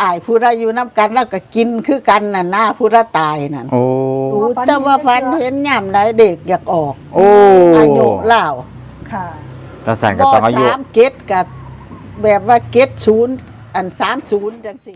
อายผู้ใดอยู่น้ำกันแล้วก็กินคือกันน่ะหน้าผู้ใดตายนั่นโอ้อู้แต่ว่าฟันเห็นย่ำใดเด็กอยากออกโอ้อายุเล่าค่ะ ตาสันก็ต้องอายุ สามเกตกับแบบว่าเกตศูนย์อันสามศูนย์จังสิ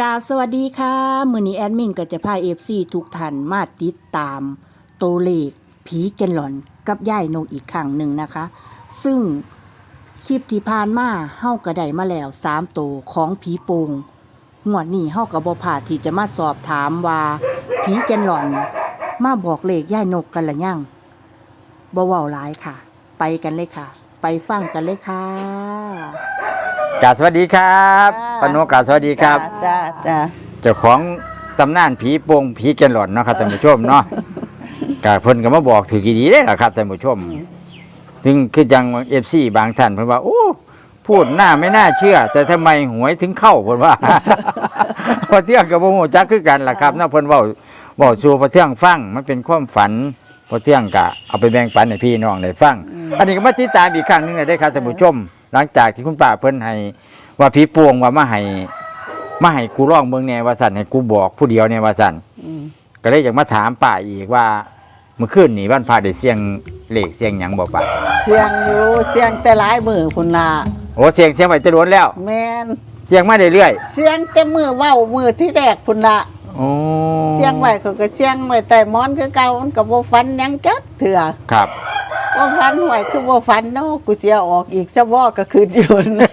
กราบสวัสดีค่ะ มือนี้แอดมินก็จะพาเอฟซีทุกท่านมาติดตามโตวเลขผีแกนหลอนกับย่ายนกอีกครั้งหนึ่งนะคะ ซึ่ง คลิปที่ผ่านมาเฮาก็ได้มาแล้วสามโตวของผีโปงงวดนี้เฮาก็บ่พลาดที่จะมาสอบถามว่าผีแกนหลอน มาบอกเลขย่ายนกกันละยังบ่เว้าหลายค่ะ ไปกันเลยค่ะ ไปฟังกันเลยค่ะ กราบสวัสดีครับปานโนกราบสวัสดีครับ จ้าจ้าเจ้าของตำนานผีโปงผีแกนหลอนเนาะครับท่านผู้ชมเนาะกาเพิ่นก็มาบอกถือกี่ดีได้ล่ะครับท่านผู้ชม ซึ่งคือจังเอฟซีบางท่านเพิ่นว่าโอ้พูดหน้าไม่น่าเชื่อ แต่ทำไมหวยถึงเข้าเพิ่นว่า พอเที่ยงกับโมโหจักคือกันล่ะครับเนาะเพิ่นเว้าเว้าสู่พอเที่ยงฟังมันเป็นความฝันพอเที่ยงกะเอาไปแบ่งปันให้พี่น้องได้ฟัง อันนี้ก็มาติดตามอีกครั้งหนึงเลยได้ครับท่านผู้ชม หลังจากที่คุณป้าเพิ่นให้ว่าผีปวงว่ามาให้มาให้กูร้องเมืองแนวว่าสั่นให้กูบอกผู้เดียวเนี่ยว่าสั่นอืมก็เลยอยากมาถามป้าอีกว่า เมื่อคืนนี่วันพาได้เสียงเลขเสียงหยังบ่ป้าเสียงอยู่เสียงแต่หลายมือพุ่นละโอ้เสียงเสียงไปจะล้วนแล้ว แมนเสียงมาเรื่อยเสียงแต่มือเว้ามือที่แรกพุ่นละๆโอ้เสียงไว้เขาก็เสียงไว้แต่มอนคือเก่ามันก็บ่ฟันหยังจักเถื่อครับ บ่ฟันหวยคือบ่ฟันเนาะกูสิเอาออกอีกซะบ่ก็คืออยู่นะ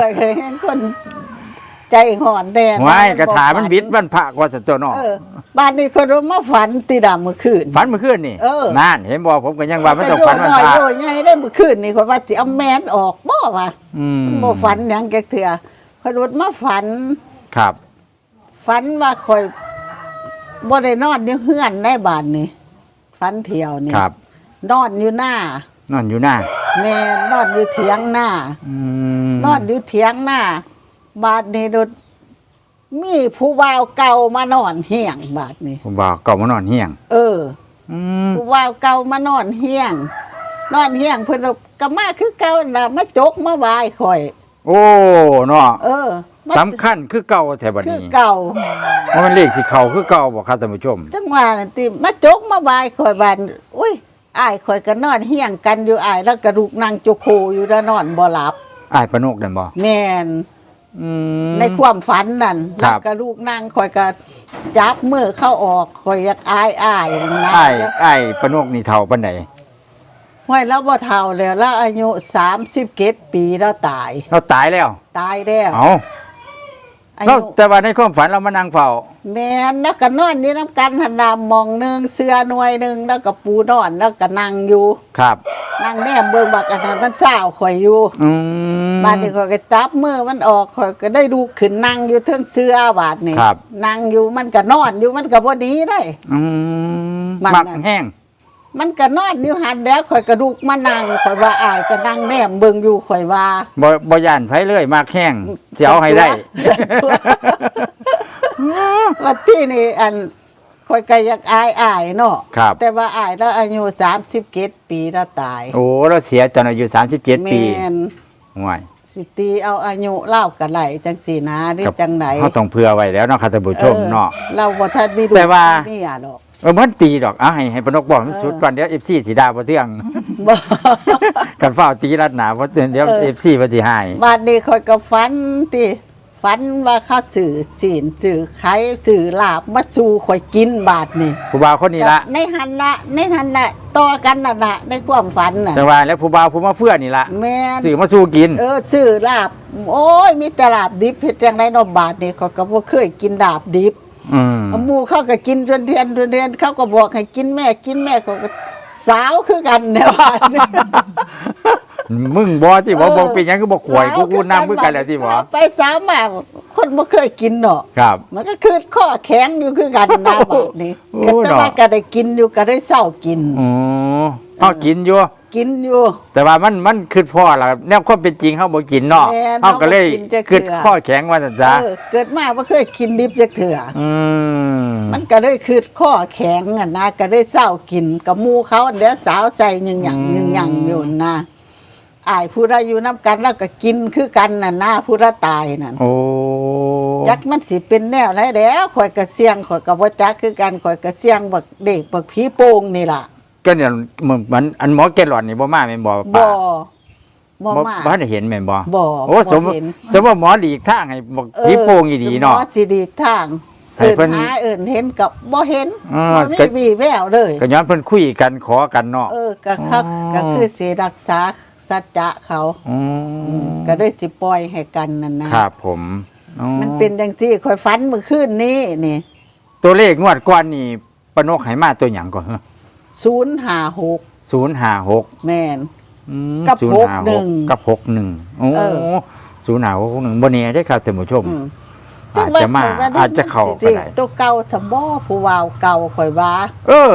ก็เคยเห็นคน ใจห่อนแดนไว้กระถามันบิดวันพระกว่าจะเจ้าเนาะเออบ้านนี้คนรู้มาฝันตีดำเมื่อคืนฝันเมื่อคืนนี่เออนั่นเห็นบ่ผมก็ยังว่ามันต้องฝันวันหน่อยพระโดยไงได้เมื่อคืนนี่คนว่าสิเอาแมนออกบ่ว่าอืมบ่ฝันหยังแกเถื่อคนรู้มาฝันครับฝันว่าคอยบ่ได้นอนอยู่เฮือนได้บ้านนี่ฝันเที่ยวนี่ครับนอนอยู่หน้านอนอยู่หน้าแม่นอนอยู่เถียงหน้าอืมนอนอยู่เถียงหน้า บาดนี้โดดมีผู้บ่าวเก่ามานอนเฮียงบาดนี้ ผมบอกก็มานอนเฮียง เออ อืมผู้บ่าวเก่ามานอนเฮียง นอนเฮียงเพิ่นก็มาคือเก่าน่ะมาจกมาบายข่อย โอ้เนาะเออมาสำคัญคือเก่าแถวบัดคือนี้เก่า ว่ามันเลขสิเข้าคือเก่าบ่ครับท่านผู้ชม จังหวะนั่นติมาจกมาบายข่อยบานอุ้ยอ้ายข่อยก็นอนเฮียงกันอยู่อ้ายแล้วกระดูกนางโจโคอยู่แล้วนอนบ่หลับ อ้ายปานกนั่นบ่แม่น อืม ในความฝันนั่นครัแล้วบก็ลูกนั่งคอยก็จับมือเข้าออกคอยอยากอายอายนะอ้ายอ้ายปานกนี่เฒ่าปานใดห้อยแล้วบ่เท่าแล้วแล้วอายุสามสิบเกตปีแล้วตาย เราตายแล้ว ตายแล้ว เอ้า อาเรายุแต่ว่าในความฝันเรามานั่งเฝ้า แม่นแล้วก็นอนอยู่น้ำกันหันดามองหนึ่งเสื้อหน่วยหนึ่งแล้วก็ปูนอนแล้วก็นั่งอยู่ ครับ นั่งแนมเบิ่งบักอันนั้นมันเศร้าข่อยอยู่อืม บาดนี้ข่อยก็จับมือมันออกข่อยก็ได้ดูขึ้นนั่งอยู่เทิงเสื้อบาดนี่ครับ นั่งอยู่มันก็นอนอยู่มันก็บ่หนีได้ อืมมันมักน่ะ แห้ง มันก็นอนอยู่หันแล้วข่อยกระดูกมานั่งข่อยว่าอายก็นั่งแนมเบิ่งอยู่ข่อยว่า บ่บ่ย่านไผเลยมักแห้งสิเอาให้ได้ว่าที่นี่อันข่อยก็อยากอายอายเนาะครับ แต่ว่าอายแล้วอายุ37ปีแล้วตายโอ้เราเสียตอนอายุ37ปีแม่นห่วย สิตีเอาอายุเล่ากันไหลจังสีนะนี่ครับ จังไหนเฮาต้องเผื่อไว้แล้วเนาะครับท่านผู้ชมเนาะ ออเราบ่ทันมีลูกแต่ว่า มีอะดอก เออมันตีดอกเอาให้ให้ปานกบอกมันสุดก่อนเดี๋ยว FC สิด่าบ่เที่ยง บ่ กันเฝ้าตีรัดหนาเพราะเดี๋ยว เออ FC บ่สิหาย บาดนี้ข่อยก็ฝันติ ฝันว่าเขาสื่อจีนสื่อไข่สื่อลาบมาสู่ข่อยกินบาดนี่ผู้บ่าวคนนี้ละในหันละในหันละต่อกันน่ะนะในความฝันน่ะจังว่าแล้วผู้บ่าวผู้มาเฟื่อนี่ละแม่นสื่อมาสู้กิน เออซื้อลาบ โอ้ยมีแต่ลาบดิบเฮ็ดจังไดเนาะบาทนี่เขาก็บ่เคยกินลาบดิบอืมหมู่เขาก็กินจนเดือนจนเดือนเขาก็บอกให้กินแม่กินแม่เขาก็สาวคือกันเนี่ยบาดนี่ มึงบ่ที่บ่เออบ่เป็นหยังก็บ่ข่วยกูกูนำมือกันแล้วที่บ่ไปสาวมาคนบ่เคยกินเนาะครับ มันก็คือข้อแข็งอยู่คือกันนะบาดนี้โอ้ก็แต่เนาะว่าก็ได้กินอยู่ก็ได้เศร้ากิน อ๋อเฮากินอยู่ กินอยู่ แต่ว่ามันมันคือพ่อล่ะแนวความเป็นจริงเฮาบ่กินเนาะแม่นเฮาก็เลยเฮาบ่กินจักเทื่อคือข้อแข็งว่าซั่นซะเออเกิดมาบ่เคยกินดิบจักเถื่ออืมมันก็เลยคือข้อแข็งอะนะก็ได้เศร้ากินกับหมูเขาเดี๋ยวสาวใส่ยิงหยังยิงหยังอยู่นะ อายผู้ใดอยู่น้ำกันแล้วก็กินคือกันน่ะนะผู้ใดตายนั่นโอ้จักมันสิเป็นแนวไหนแล้วข่อยก็เสียงข่อยก็บ่จักคือกันข่อยก็เสียงบักเด็กบักผีโป่งนี่ล่ะก็เนี่ยเหมือนเหมือนอันหมอแกหลอนนี่บ่มาแม่นบ่บ่ป้าบ่มาบ่ได้เห็นแม่นบ่บ่โอ้สมบ่เห็นสมว่าหมอหลีกทางให้บอกเออผีโป่งอีดีเนาะสมมุติสิดีทางให้เอิ้นเพิ่นหาเอิ้นเห็นกับบ่เห็นอ่าบ่มีก็วีแววเลยก็ย้อนเพิ่นคุยกันขอกันเนาะเออก็คักอ๋อก็คือสิรักษา สัจจะเขาอือืมมก็ได้สิปล่อยให้กันนั่นนะครับผมอ๋อมันเป็นจังซี่ข่อยฝันเมื่อคืนนี้นี่ตัวเลขงวดก่อนนี่ปนกไหมาตัวหยังก่อนเหรอ056 056แม่นอืมกับ056หกหนึ่งกับ61โอ้เออ056 61บ่แน่ได้อครับท่านผู้ชม อืมอาจจะมาแต่ว่อาจจะเข้าก็ได้ ตัวเก่าสมบ่ผู้วาวเก่าข่อยว่า เออ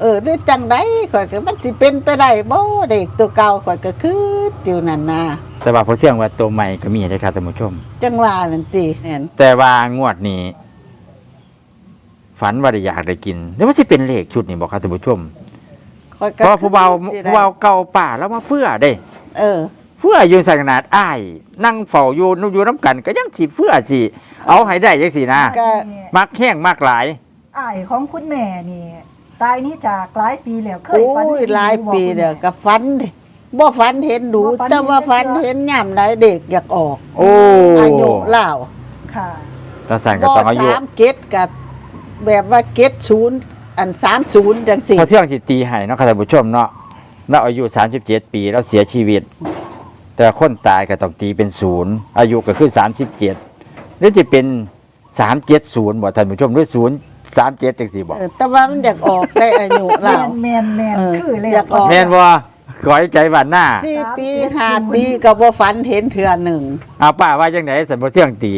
เออหรือจังไดข่อยก็มันสิเป็นไปได้บ่เด็กตัวเก่าข่อยก็คืออยู่นั่นน่ะแต่ว่าพอเสียงว่าตัวใหม่ก็มีได้อครับท่านผู้ชม จังว่านั่นติแม่นแต่ว่างวดนี้ ฝันว่าได้อยากได้กินแล้วมันสิเป็นเลขชุดนี่บอกครับท่านผู้ชม ข่อยเพก็ราะว่าผู้เบาสิได้ผู้เบาเก่าป่าแล้วมาเฟื่อเด้ เออ เฟื่ออยู่ใส่ขนาดอ้าย นั่งเฝ้าอยู่นู่นอยู่น้ำกัน ก็ยังสิเฟื่อสิเอาให้ได้ยังสินะก็ มักแห้งมักหลาย อ้ายของคุณแม่นี่ ตายนี่จากหลายปีแล้วเคยโอ้ฝันยเห็นหลายอยู่บ่ปีคุณแม่เด้อก็ฝันดิบ่ฝันเห็นดูบ่ฝันเห็นแต่ว่าฝันจักเทื่อเห็นยามใดเด็กอยากออกโอ้อายุเล่าค่ะตาสันก็ต้องอายุสามเกตกับแบบว่าเกตศูนย์อัน30จังซี่พอเที่ยงสิตีให้เนาะครับท่านผู้ชมเนาะเราอายุ 37 ปีเราเสียชีวิต แต่คนตายก็ต้องตีเป็นศูนย์อายุก็คือ 37หรือจะเป็น 370บ่ท่านผู้ชมหรือ 0 37จังซี่บ่เออแต่ว่ามันอยากออกได้อายุแมเล่านแมนแมนเออคือเลยอยากออกแม่นบ่ขอให้ใจบ้านหน้าสี่ปีสามเจ็ดห้าศูนย์ปีก็บ่ฝันเห็นเทื่อหนึ่งเอาป้าว่าจังไหนสันบ่เที่ยงตี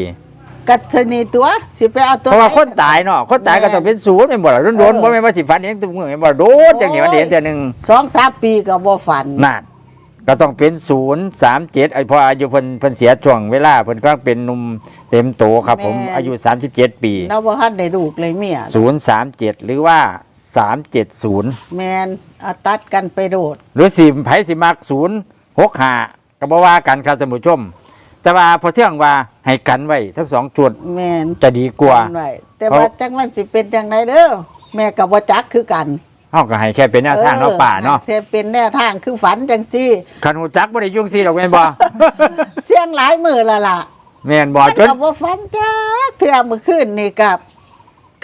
กัศนีตัวสิไปเอาตัวเพราะว่าไห คนตายเนาะคนตายก็ต้องเป็นศูนย์แม่นบ่ล่ะโดนๆบ่แม่นว่าสิฝันเห็นตัวมือแม่นบ่โดนจังนี้มันเห็นแต่หนึงสองสามปีก็บ่ฝัน นั่น ก็ต้องเป็น0 3 7ไอ้พออายุเพิ่นเพิ่นเสียช่วงเวลาเพิ่นก็เป็นหนุ่มเต็มโตครับ ผมอายุ 37 ปีเราบ่ทันได้ลูกเลยเมีย037หรือว่า370แมนเอาตัดกันไปโดด หรือสิไผสิมัก065ก็บ่ว่ากันครับท่านผู้ชม แต่ว่าพอเที่ยงว่าให้กันไว้ทั้งสองจุดแมนจะดีกว่า จำไว้แต่ว่าจังมันสิเป็นจังไดเด้อแม่ก็บ่จักคือกัน เฮาก็ให้แค่เป็นแนวทางเนาะป่าเนาะออเป็นแนวทางคือฝันจังซี่คันหูจักบ่ได้ยุ่งซีดอกแม่นบ่เสียงหลายมือและล่ะแม่นบ่มันจนก็บ่ฝันจักเทื่อมื้อคืนนี่กับ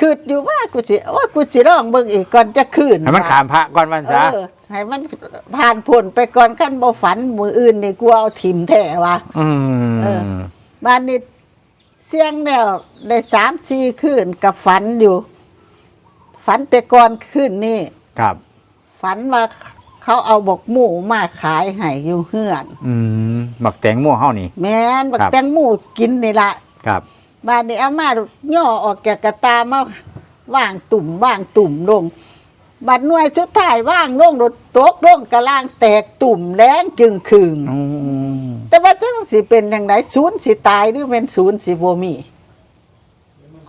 คืดอยู่ว่ากูสิโอ้ยกูสิร้องเบิ่งอีกก่อนจะคืนให้มันขามพระก่อนวันเอซะอให้มันผ่านพ้นไปก่อนคันบ่ฝันมื้ออื่นนี่กูเอาถิ่มแท้วะอืเออมบ้านนี้เสียงแล้วได้3 4คืนกับฝันอยู่ ฝันแต่ก่อนคืนนี่ ครับ ฝันว่าเขาเอาบกหมูมาขายให้อยู่เฮือน อืมบักแตงโมเฮานี่ แม่นบักครับแตงหมูกินนี่ละครับบ้านนี้เอามาย่อออกจากกระตามาว่างตุ่มว่างตุ่มลงบัดหน่วยสุดท้ายว่างลงรถตกลงกระล่างแตกตุ่มแรงจึงคืงอืมแต่ว่าจังสิเป็นอย่างไรศูนย์สิตายหรือเป็นศูนย์สิบ่มี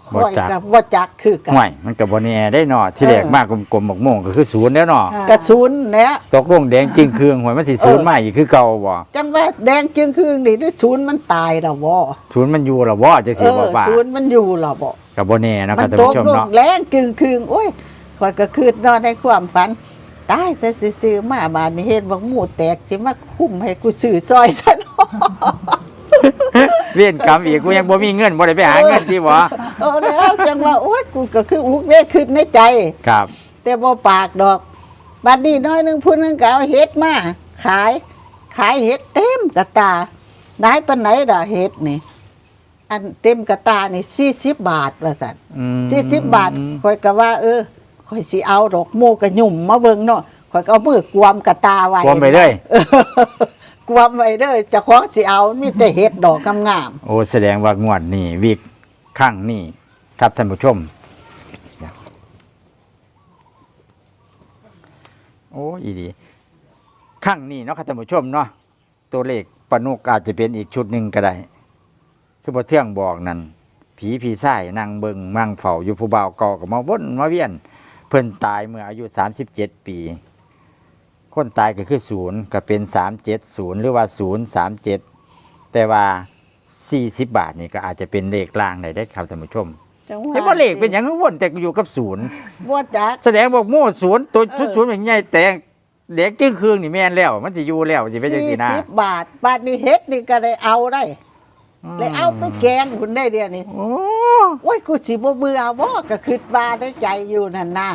คอยกับว่าจักคือกันห่วยมันก็บ่แน่ได้เนาะที่แรกมากกลมๆบักโมงก็คือศูนย์แล้วเนาะค่ะ กระศูนย์เนี่ยตกลงแดงจริงเครื่องห่วยมันสิศูนย์มาอีกคือเก่าบ่จังว่าแดงจึงคืงนี่หรือศูนย์มันตายแล้วบ่ศูนย์มันอยู่ล่ะบ่จังเอซี่บ่อป่าศูนย์มันอยู่แล้วบ่ก็บ่แน่นะคมัรับนท่านตกผู้ชมลงเนาะแรงกึ่งคืงโอ้ยคอยก็คืดนอนในความฝันตายซะสิซื้อมาบานนี้เห็นบักหมูแตกสิมาคุ้มให้กูซื้อซอยซะเนาะ เวียนกรรมอีกกูยังบ่มีเงินบ่ได้ไปหาเงินที่บ่ เออแล้วจังว่าโอ้ยกูก็คืออุกเด้ขึ้นในใจ ครับ แต่บ่ปากดอกบัดนี้น้อยหนึงผู้หนึงก็เอาเฮ็ดมาขาย ขายเฮ็ดเต็มกระตาได้ปานไหนล่ะเฮ็ดนี่ อันเต็มกระตานี่40บาทว่าซั่นอืมสี่สิบบาทข่อยก็ว่า เออข่อยสิเอาดอกโมกระหยุ่มมาเบิ่งเนาะข่อยก็เอามือกวมกระตาไว้ความไปเลยเออกวมไว้เด้อเจะของสิเอามีแต่เห็ดดอกงามโอ้แสดงว่างวดนี้วิก ข้างนี้ครับท่านผู้ชม โอ้อีดีข้างนี้เนาะครับท่านผู้ชมเนาะตัวเลขปนุกอาจจะเป็นอีกชุดหนึ่งก็ได้ คือพอเที่ยงบอกนั่นผีผีไส้นางเบิงมังเฝ้าอยู่ผู้บ่าวเก่ากับมาวนมาเวียน เพิ่นตายเมื่ออายุสามสิบเจ็ดปี คนตายก็คือศูนย์ก็เป็นสามเจ็ดศูนย์หรือว่าศูนย์สามเจ็ดแต่ว่า 40 บาทนี่ก็อาจจะเป็นเลขกลางได้ได้ครับท่านผู้ชมจังหวะเห็นว่าเลขเป็นอย่างนั้นวนแต่อยู่กับศูนย์ บ่จัก แสดงบอกโม่ศูนย์ตัวเออศูนย์อย่างใหญ่แต่เด็กจึงคืองนี่แม่นแล้ว มันจะอยู่แล้วสิเป็นจังซี่นะสี่สิบบาท บาทนี่เฮ็ดนี่ก็ได้เอาได้เลยเอาไปแกงคุณได้เดียวนี่โอ้โอ้ยกูสิบ่เบื่อบ่ก็คิดว่าได้ใจอยู่นั่นน่ะ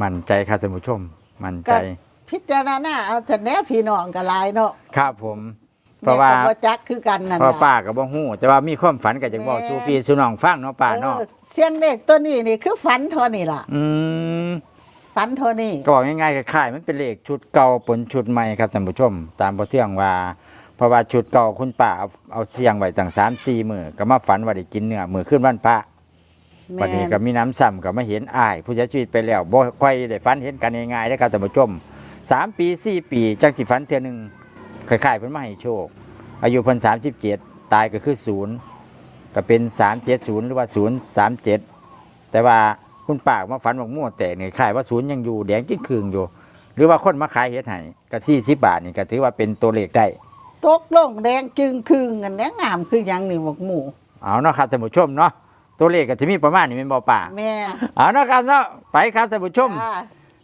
มั่นใจครับท่านผู้ชมมั่นก็ใจพิจารณาเอาแต่แน่พี่น้องก็หลายเนาะครับผม เพราะว่าแม่ก็บ่จักคือกันนั่นเพราะน่ะป้าก็บ่ฮู้แต่ว่ามีความฝันก็จะบอกแม่สู่พี่สู่น้องฟังเนาะป้าเนาะเออเสียงเลขตัวนี้นี่คือฝันเท่านี้ล่ะอืม ฝันเท่านี้ก็บอกง่ายๆคล้ายๆมันเป็นเลขชุดเก่าปนชุดใหม่ครับท่านผู้ชม ตามพอเที่ยงว่าเพราะว่าชุดเก่าคุณป้าเอาเอาเสียงไว้ตั้ง3 4มื้อก็มาฝันว่าได้กินเนื้อมื้อขึ้นวันพระแม่วันนี้ก็มีน้ำซ้ำก็มาเห็นอ้าย ผู้เสียชีวิตไปแล้วบ่ค่อยได้ฝันเห็นกันง่ายๆนะครับท่านผู้ชมสามปีสี่ปีจังสิฝันเทื่อหนึง คล้ายๆเพิ่นมาให้โชค อายุเพิ่น37 ตายก็คือศูนย์ก็เป็น 370 หรือว่า 037 แต่ว่าคุณป้ามาฝันบอกมั่วแตกนี่คล้ายว่าศูนย์ยังอยู่แดงจิ้งคืงอยู่ หรือว่าคนมาขายเฮ็ดให้ก็40บาทนี่ก็ถือว่าเป็นตัวเลขได้ตกลงแดงจึงคืงกันแหน่งามคือหยังนี่บอกหมู่เอาเนาะครับท่านผู้ชมเนาะตัวเลขก็จะมีประมาณนี้เป็นบ่ป่าแม่เอาเนาะครับเนาะไปครับท่านผู้ชม จ้า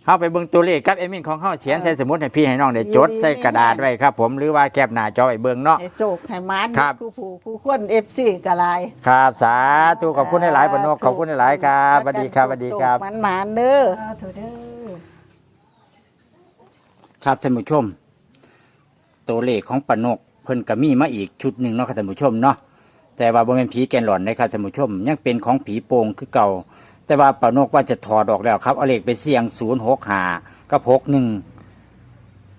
เข้าไปเบิ่งตัวเลขกับเอมินของเฮาเขียนเออใส่สมุดให้พี่ให้น้องได้จดดีๆใส่กระดาษไว้ครับผมหรือว่าแคปหน้าจอไว้เบิ่งเนาะ ให้โศกให้มานครับ ผู้ผู้ผู้คนเอฟซีก็หลายครับสาธุขอบคุณหลายๆปนกขอบคุณหลายๆครับสวัสดีครับสวัสดีครับ มันหมานๆเด้อ สาธุเด้อ ครับท่านผู้ชม ตัวเลขของปนกเพิ่นก็มีมาอีกชุดหนึ่งเนาะครับท่านผู้ชมเนาะแต่ว่าบ่แม่นผีแกนหลอนนะครับท่านผู้ชม ยังเป็นของผีโป่งคือเก่า แต่ว่าปานกว่าจะถอดออกแล้วครับเอาเลขไปเสี่ยง065กับ61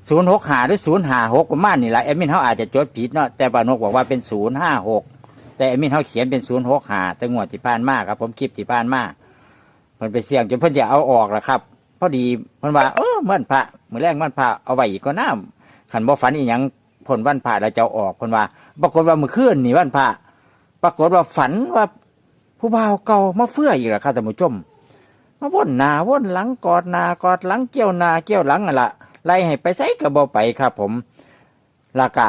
065หรือ056ประมาณนี้ละแอดมินเฮาอาจจะจดผิดเนาะแต่ปานกบอกว่าเป็น056แต่แอดมินเฮาเขียนเป็น065แต่งวดที่ผ่านมาครับ ผมคลิปที่ผ่านมาเพิ่นไปเสี่ยงจนเพิ่นจะเอาออกแล้วครับพอดีเพิ่นว่าเออมันพระมือแรกมันพระเอาไว้อีกก็น้ำขันบ่ฝันอีหยังผลวันพระแล้วจะเอาออกเพิ่นว่า ปรากฏว่ามื้อคืนนี่วันพระปรากฏว่าฝันว่า ผู้บ่าวเก่ามาเฟื่ออีกแล้วครับท่านผู้ชม มาวนหนาว่นหลังกอดหนากอดหลังเกี่ยวหนาเกี่ยวหลังนั่นล่ะไล่ให้ไปไสก็บ่ไปครับผมล้วก็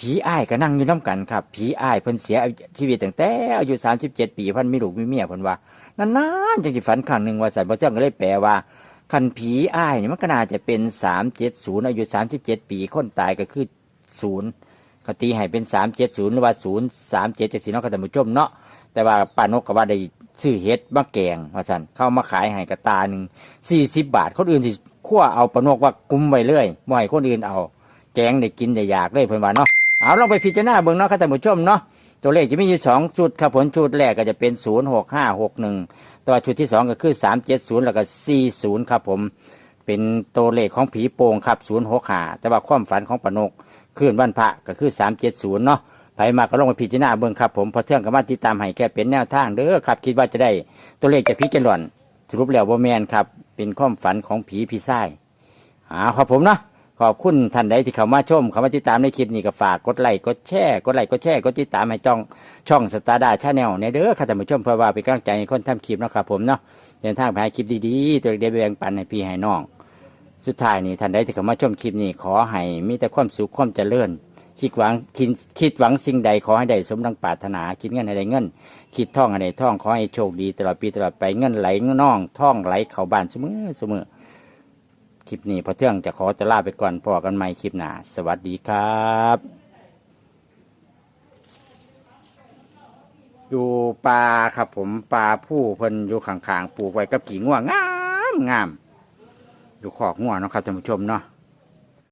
ผีอ้ายก็นั่งอยู่น้กันครับ ผีอ้ายเพิ่นเสียชีวิตตั้งแต่อายุ37 ปีเพิ่นมีลูกมีเมียเพิ่นว่านานๆจังสิฝันครั้งหนึ่งว่าสันบ่เจ้าก็เลยแปลว่าคันผีอ้ายนี่มันก็น่าจะเป็นสามเจ็ดศูนย์อายุสามสิบเจ็ดปีคนตายก็คือศูนย์คตีให้เป็นสามเจ็ดศูนย์หรือว่าศูนย์สามเจ็ดเจ็ดสี่เนาะก็ท่านผู้ชมเนาะ แต่ว่าป้านกก็ว่าได้ซื้อเฮ็ดมาแกงว่าสันเข้ามาขายให้กระตาหนึ่งสี่สิบบาทคนอื่นสิขั้วเอาป้านกว่ากุมไว้เลยบ่ให้คนอื่นเอาแกงได้กินได้อยากเลยเพิ่นว่าเนาะเอาลองไปพิจารณาเบิ่งเนาะครับท่านผู้ชมเนาะตัวเลขจะมีอยู่สองชุดครับผลชุดแรกก็จะเป็นศูนย์หกห้าหกหนึ่งตัวชุดที่สองก็คือสามเจ็ดศูนย์แล้วก็สี่ศูนย์ครับผมเป็นตัวเลขของผีโป่งครับศูนย์หกห้าแต่ว่าความฝันของปนกคืนวันพระก็คือสามเจ็ดศูนย์เนาะ ผมาก็ลงมาพิจารณาเบิ่งครับผมพอเที่ยงก็มาติดตามให้แค่เป็นแนวทางเด้อครับ คิดว่าจะได้ตัวเลขจากผีเจนหล่อนสรุปแล้วว่าแมนครับ เป็นความฝันของผีพี่ไส้หาครับผมเนาะขอบคุณท่านใดที่เข้ามาชมเข้ามาติดตามในคลิปนี้ก็ฝากกดไลค์กดแชร์กดไลค์กดแชร์กดติดตามให้จ้องช่องสตาร์ดาชาแนลในเด้อค่ะท่านผู้ชมเพื่อว่าเป็นกำลังใจให้คนทำคลิปนาะครับผมเนาะเดินทางไปหาคลิปดีๆ ตัวเด็กๆแบ่งปันให้พี่ให้น้อง สุดท้ายนี่ท่านใดที่เข้ามาชมคลิปนี้ขอให้มีแต่ความสุขความเจริญ คิดหวังคิดคิดหวังสิ่งใดขอให้ได้สมดังปรารถนา คิดเงินให้ได้เงิน คิดท่องให้ได้ท่องขอให้โชคดีตลอดปีตลอดไปเงินไหลน่องท่องไหลเข้าบ้านเสมอเสมอคลิปนี้พอเที่ยงจะขอจะลาไปก่อนพอกันใหม่คลิปหน้าสวัสดีครับอยู่ป่าครับผมป่าผู้เพิ่นอยู่ข้างๆปลูกไว้กับกิ่งง่วงงามงามอยู่ขอกง่วเนาะครับท่านผู้ชมเนาะ